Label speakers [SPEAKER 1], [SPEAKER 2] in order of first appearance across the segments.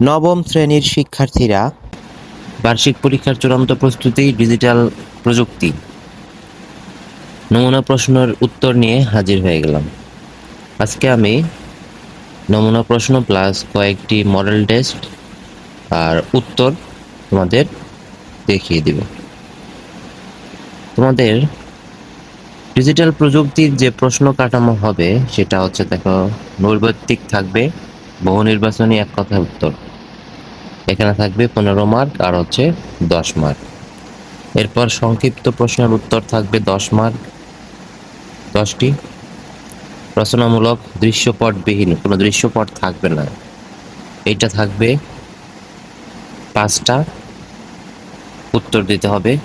[SPEAKER 1] নবম শ্রেণির শিক্ষার্থীরা বার্ষিক পরীক্ষার চূড়ান্ত প্রস্তুতি ডিজিটাল প্রযুক্তি। নমুনা প্রশ্নের উত্তর নিয়ে হাজির হয়ে গেলাম। আজকে আমি নমুনা প্রশ্ন প্লাস কয়েকটি মডেল টেস্ট আর উত্তর তোমাদের দেখিয়ে দিব। তোমাদের ডিজিটাল প্রযুক্তির যে প্রশ্ন কাঠামো হবে, সেটা হচ্ছে দেখো নৈর্ব্যক্তিক থাকবে, বহু নির্বাচনী এক কথায় উত্তর। এখানে থাকবে পনেরো মার্ক আর হচ্ছে দশ মার্ক। এরপর সংক্ষিপ্ত প্রশ্নের উত্তর থাকবে দশ মার্ক। দশটি। রচনামূলক দৃশ্যপটবিহীন, কোনো দৃশ্যপট থাকবে না। এটা থাকবে পাঁচটা। উত্তর দিতে হবে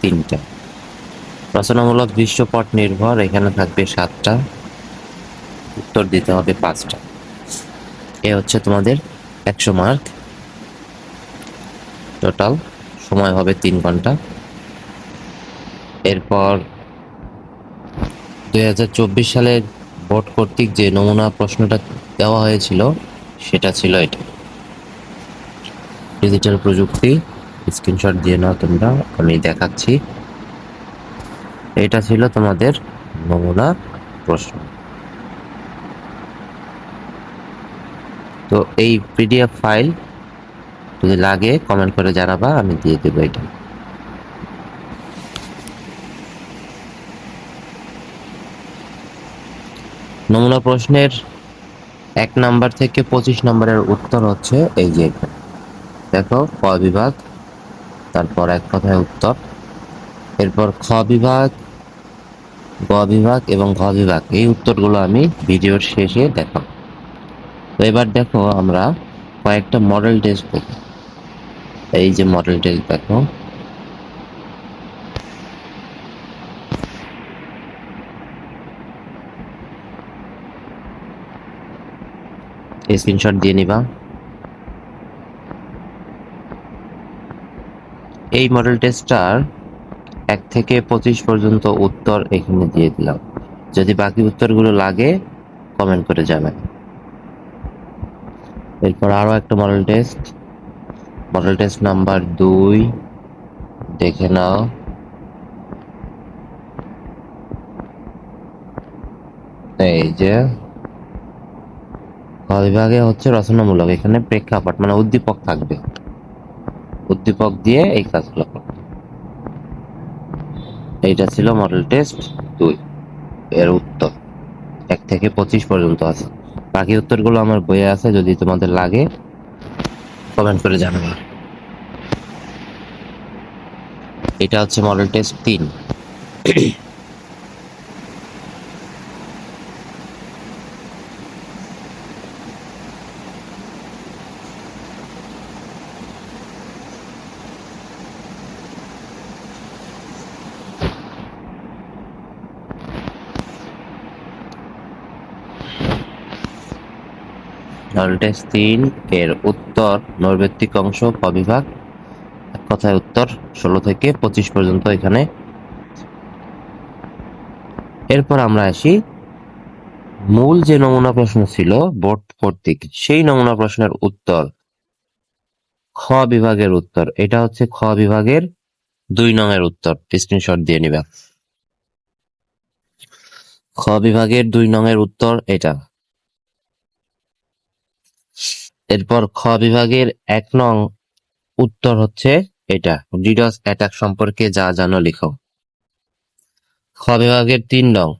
[SPEAKER 1] তিনটা। রচনামূলক দৃশ্যপট নির্ভর, এখানে থাকবে সাতটা। উত্তর দিতে হবে পাঁচটা। এ হচ্ছে তোমাদের একশো মার্ক। টোটাল সময় হবে তিন ঘণ্টা। এরপর দুই হাজার চব্বিশ সালের বোর্ড কর্তৃক যে নমুনা প্রশ্নটা দেওয়া হয়েছিল, সেটা ছিল এটা। ডিজিটাল প্রযুক্তি স্ক্রিনশট দিয়ে নাও তোমরা, আমি দেখাচ্ছি। এটা ছিল তোমাদের নমুনা প্রশ্ন। তো এই পিডিএফ ফাইল যদি লাগে কমেন্ট করে জানাবা, আমি দিয়ে দেবো এটা। নমুনা প্রশ্নের এক নাম্বার থেকে পঁচিশ নম্বরের উত্তর হচ্ছে এই যে দেখো, ক বিভাগ, তারপর এক কথায় উত্তর। এরপর খ বিভাগ, গ বিভাগ এবং ঘ বিভাগ, এই উত্তরগুলো আমি ভিডিওর শেষে দেখাবো। তো এবার দেখো আমরা কয়েকটা মডেল টেস্ট দেখি। এই যে মডেল টেস্ট দেখো। স্ক্রিনশট দিয়ে নিবা। এই মডেল টেস্টটার এক থেকে পঁচিশ পর্যন্ত উত্তর এখানে দিয়ে দিলাম। যদি বাকি উত্তরগুলো লাগে কমেন্ট করে জানাই এরপর আরও একটা model test model test number দুই, দেখে নাও। এই যে বিভাগে হচ্ছে রচনামূলক, এখানে প্রেক্ষাপট মানে উদ্দীপক থাকবে। উদ্দীপক দিয়ে এই কাজগুলো এইটা ছিল মডেল টেস্ট দুই, এর উত্তর। এক থেকে পঁচিশ পর্যন্ত আছে। বাকি উত্তরগুলো আমার বইয়ে আছে, যদি তোমাদের লাগে। কমেন্ট করে জানাবে। এটা হচ্ছে মডেল টেস্ট তিন। টেস্ট তিন এর উত্তর নৈর্ব্যক্তিক অংশ ক বিভাগ। এক কথায় উত্তর, ষোলো থেকে পঁচিশ পর্যন্ত এখানে। এরপর আমরা আসি। মূল যে নমুনা প্রশ্ন ছিল, বোর্ড কর্তৃক, সেই নমুনা প্রশ্নের উত্তর, খ বিভাগের উত্তর। এটা হচ্ছে খ বিভাগের দুই নংয়ের উত্তর। স্ক্রিনশট দিয়ে নিবা। খ বিভাগের দুই নংয়ের উত্তর এটা। এরপর খ বিভাগের এক নং উত্তর হচ্ছে এটা। ডিডস অ্যাটাক সম্পর্কে যা জানো লিখো। খ বিভাগের তিন নং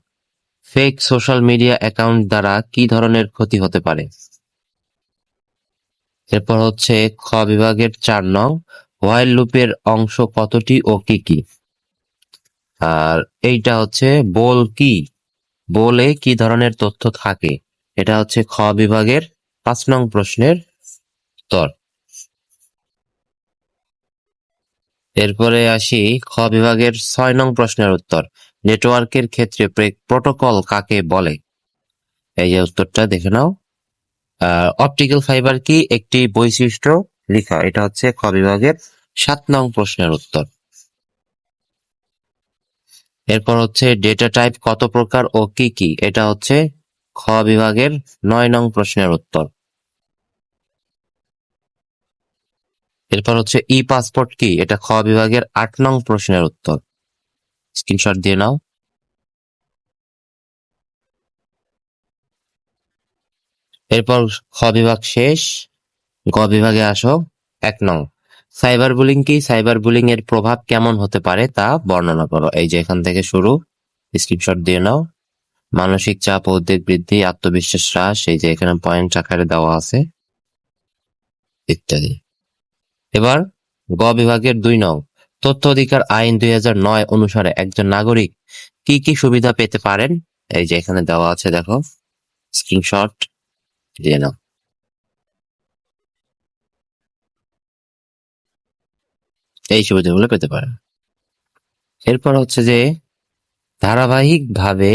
[SPEAKER 1] ফেক সোশ্যাল মিডিয়া অ্যাকাউন্ট দ্বারা কি ধরনের ক্ষতি হতে পারে? এরপর হচ্ছে খ বিভাগের চার নং হোয়াইল লুপের অংশ কতটি ও কি কি? আর এইটা হচ্ছে বোল কি? বলে কি ধরনের তথ্য থাকে? এটা হচ্ছে খ বিভাগের পাঁচ নং প্রশ্নের উত্তর। এরপরে আসি খ বিভাগের ছয় নং প্রশ্নের উত্তর। নেটওয়ার্কের ক্ষেত্রে প্রোটোকল কাকে বলে? এই যে উত্তরটা দেখে নাও। অপটিক্যাল ফাইবার কি একটি বৈশিষ্ট্য? লেখা, এটা হচ্ছে খ বিভাগের সাত নং প্রশ্নের উত্তর। এরপর হচ্ছে ডেটা টাইপ কত প্রকার ও কি কি? এটা হচ্ছে খ বিভাগের নয় নং প্রশ্নের উত্তর। এরপর হচ্ছে ই পাসপোর্ট কি? এটা খ বিভাগের আট নং প্রশ্নের উত্তর। স্ক্রিনশট দিয়ে নাও। এরপর খ বিভাগ শেষ, গ বিভাগে আসো, এক নং। সাইবার বুলিং কি? সাইবার বুলিং এর প্রভাব কেমন হতে পারে তা বর্ণনা করো। এই যে এখান থেকে শুরু, স্ক্রিনশট দিয়ে নাও। মানসিক চাপ উদ্বেগ বৃদ্ধি, আত্মবিশ্বাস হ্রাস, এই যে এখানে পয়েন্ট আকারে দেওয়া আছে, ইত্যাদি। এবার গ বিভাগের দুই নং তথ্য অধিকার আইন দুই নয় অনুসারে একজন নাগরিক কি কি সুবিধা পেতে পারেন? এই যে এখানে দেওয়া আছে, দেখো স্ক্রিনশট দিয়ে নাও। এই সুবিধাগুলো পেতে পারেন। এরপর হচ্ছে যে, ধারাবাহিকভাবে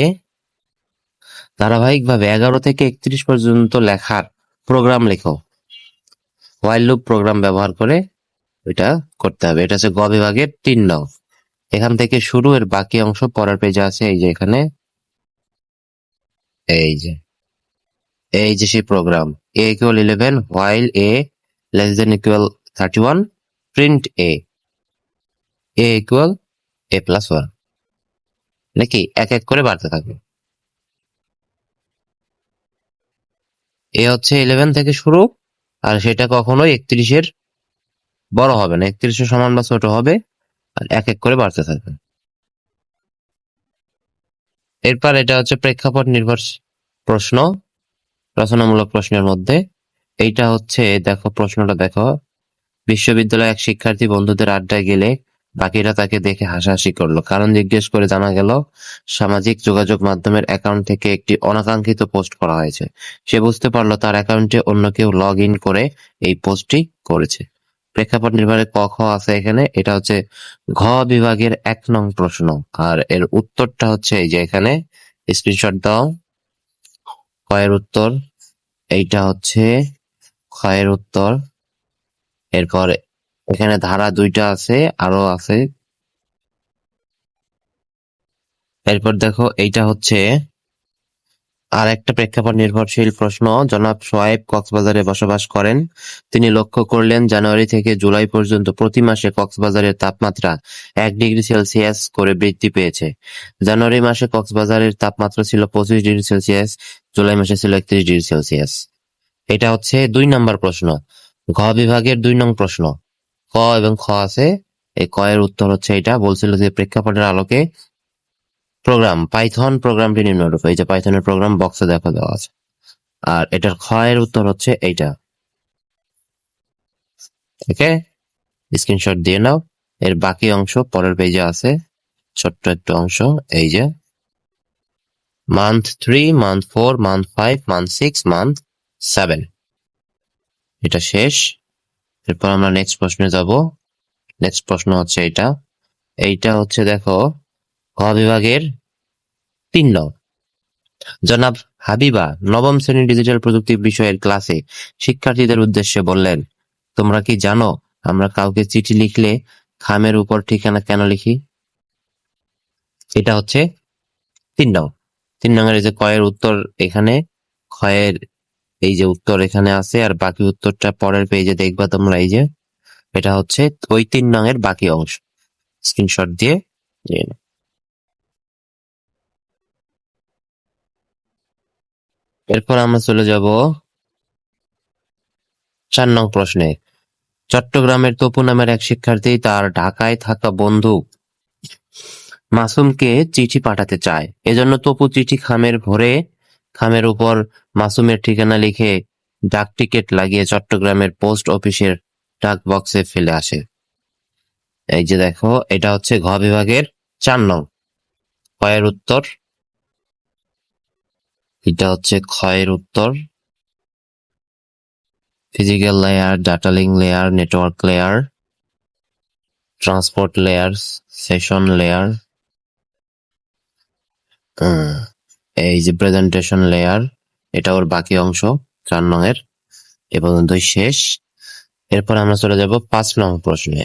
[SPEAKER 1] ধারাবাহিকভাবে এগারো থেকে একত্রিশ পর্যন্ত লেখার প্রোগ্রাম লেখো। ওয়াইল লুপ প্রোগ্রাম ব্যবহার করে এটা করতে হবে। এটা হচ্ছে গ বিভাগের তিন নং। এখান থেকে শুরু, এর বাকি অংশ পরের পেজে আছে, এই যে এখানে। এই যে। এই যে সেই program a equal eleven while a less than equal thirty one print a a equal a plus one নাকি এক এক করে বাড়তে থাকবে। এ হচ্ছে ইলেভেন থেকে শুরু আর সেটা কখনোই একত্রিশের বড় হবে না। একত্রিশের সমান বা ছোট হবে আর এক এক করে বাড়তে থাকবে। এরপর এটা হচ্ছে প্রেক্ষাপট নির্ভর প্রশ্ন, রচনামূলক প্রশ্নের মধ্যে। এইটা হচ্ছে, দেখো প্রশ্নটা দেখো। বিশ্ববিদ্যালয়ে এক শিক্ষার্থী বন্ধুদের আড্ডায় গেলে বাকিরা তাকে দেখে হাসাহাসি করল। কারণ জিজ্ঞেস করে জানা গেল, সামাজিক যোগাযোগ মাধ্যমের অ্যাকাউন্ট থেকে একটি অনাকাঙ্ক্ষিত পোস্ট করা হয়েছে। সে বুঝতে পারল তার অ্যাকাউন্টে অন্য কেউ লগ ইন করে এই পোস্টটি করেছে। প্রেক্ষাপট নির্ভরে ক, খ আছে এখানে। এটা হচ্ছে ঘ বিভাগের এক নং প্রশ্ন। আর এর উত্তরটা হচ্ছে এই যে এখানে। স্ক্রিনশট দাও। কয়ের উত্তর। এইটা হচ্ছে ক্ষয়ের উত্তর। এরপর এখানে ধারা দুইটা আছে আরও আছে। এরপর দেখো, এইটা হচ্ছে আর একটা প্রেক্ষাপট নির্ভরশীল প্রশ্ন। জনাব সোয়াইব কক্সবাজারে বসবাস করেন। তিনি লক্ষ্য করলেন, জানুয়ারি থেকে জুলাই পর্যন্ত প্রতি মাসে কক্সবাজারের তাপমাত্রা এক ডিগ্রি সেলসিয়াস করে বৃদ্ধি পেয়েছে। জানুয়ারি মাসে কক্সবাজারের তাপমাত্রা ছিল পঁচিশ ডিগ্রি সেলসিয়াস, জুলাই মাসে ছিল একত্রিশ ডিগ্রি সেলসিয়াস। এটা হচ্ছে দুই নম্বর প্রশ্ন, ঘ বিভাগের দুই নং প্রশ্ন। ক এবং খ আছে। এই ক এর উত্তর হচ্ছে এটা। বলছিল যে প্রেক্ষাপটের আলোকে প্রোগ্রাম পাইথন প্রোগ্রামটি নিম্নরূপ। এই যে পাইথনের প্রোগ্রাম বক্সে দেখা দেওয়া আছে। আর এটার খ এর উত্তর হচ্ছে এইটা। ওকে? স্ক্রিনশট দিয়ে নাও। এর বাকি অংশ পরের পেজে আছে। ছোট্ট একটা অংশ, এই যে। Month three month four month five month six month seven এটা শেষ। এরপর আমরা নেক্সট প্রশ্নে যাব। নেক্সট প্রশ্ন হচ্ছে এটা এইটা হচ্ছে দেখো ক বিভাগের তিন নং। জনাব হাবিবা নবম শ্রেণির ডিজিটাল প্রযুক্তি বিষয়ের ক্লাসে শিক্ষার্থীদের উদ্দেশ্যে বললেন, তোমরা কি জানো আমরা কাউকে চিঠি লিখলে খামের উপর ঠিকানা কেন লিখি? এটা হচ্ছে তিন নং। তিন নঙের এই যে কয়ের উত্তর এখানে ক্ষয়ের এই যে উত্তর এখানে আছে, আর বাকি উত্তরটা পরের পেজে দেখবা তোমরা এই যে, এটা হচ্ছে ওই তিন নঙের বাকি অংশ। স্ক্রিনশট দিয়ে নিয়ে নাও। এরপর আমরা চলে যাব চার নং প্রশ্নে। চট্টগ্রামের তপু নামের এক শিক্ষার্থী তার ঢাকায় থাকা বন্ধু মাসুমকে চিঠি পাঠাতে চায়। এজন্য তপু চিঠি খামের ভরে খামের উপর মাসুমের ঠিকানা লিখে ডাক টিকিট লাগিয়ে চট্টগ্রামের পোস্ট অফিসের ডাক বক্সে ফেলে আসে। এই যে দেখো, এটা হচ্ছে ঘ বিভাগের চার নং। ক্ষয়ের উত্তর। এটা হচ্ছে ক্ষয়ের উত্তর। Physical layer data link layer network layer transport layer session layer এই যে প্রেজেন্টেশন লেয়ার এটা ওর বাকি অংশ, চার নং এর এ পর্যন্তই শেষ। এরপর আমরা চলে যাব পাঁচ নং প্রশ্নে।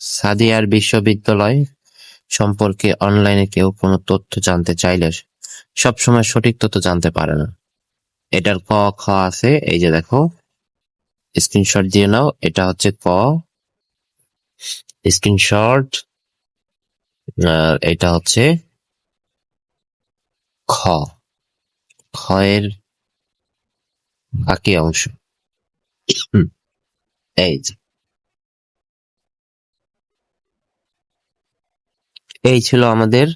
[SPEAKER 1] সাদিয়ার বিশ্ববিদ্যালয় সম্পর্কে অনলাইনে কেউ কোনো তথ্য জানতে চাইলে সবসময় সঠিক তথ্য জানতে পারে না। এটার ক, খ আছে, এই যে দেখো। স্ক্রিনশট দিয়ে নাও, এটা হচ্ছে ক। স্ক্রিনশট এটা হচ্ছে খ। এর বাকি অংশ। এই এই ছিল আমাদের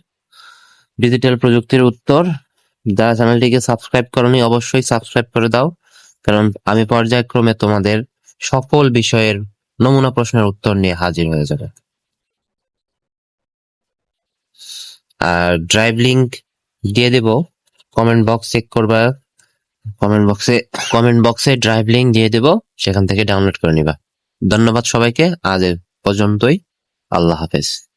[SPEAKER 1] ডিজিটাল প্রযুক্তির উত্তর। যারা চ্যানেলটিকে সাবস্ক্রাইব করনি, অবশ্যই সাবস্ক্রাইব করে দাও, কারণ আমি পর্যায়ক্রমে তোমাদের সকল বিষয়ের নমুনা প্রশ্নের উত্তর নিয়ে হাজির হয়ে যাবে। আর ড্রাইভ লিংক দিয়ে দেব। কমেন্ট বক্স চেক করবা। কমেন্ট বক্সে কমেন্ট বক্সে ড্রাইভ লিঙ্ক দিয়ে দেব, সেখান থেকে ডাউনলোড করে নিবা। ধন্যবাদ সবাইকে, আজ পর্যন্তই। আল্লাহ হাফেজ।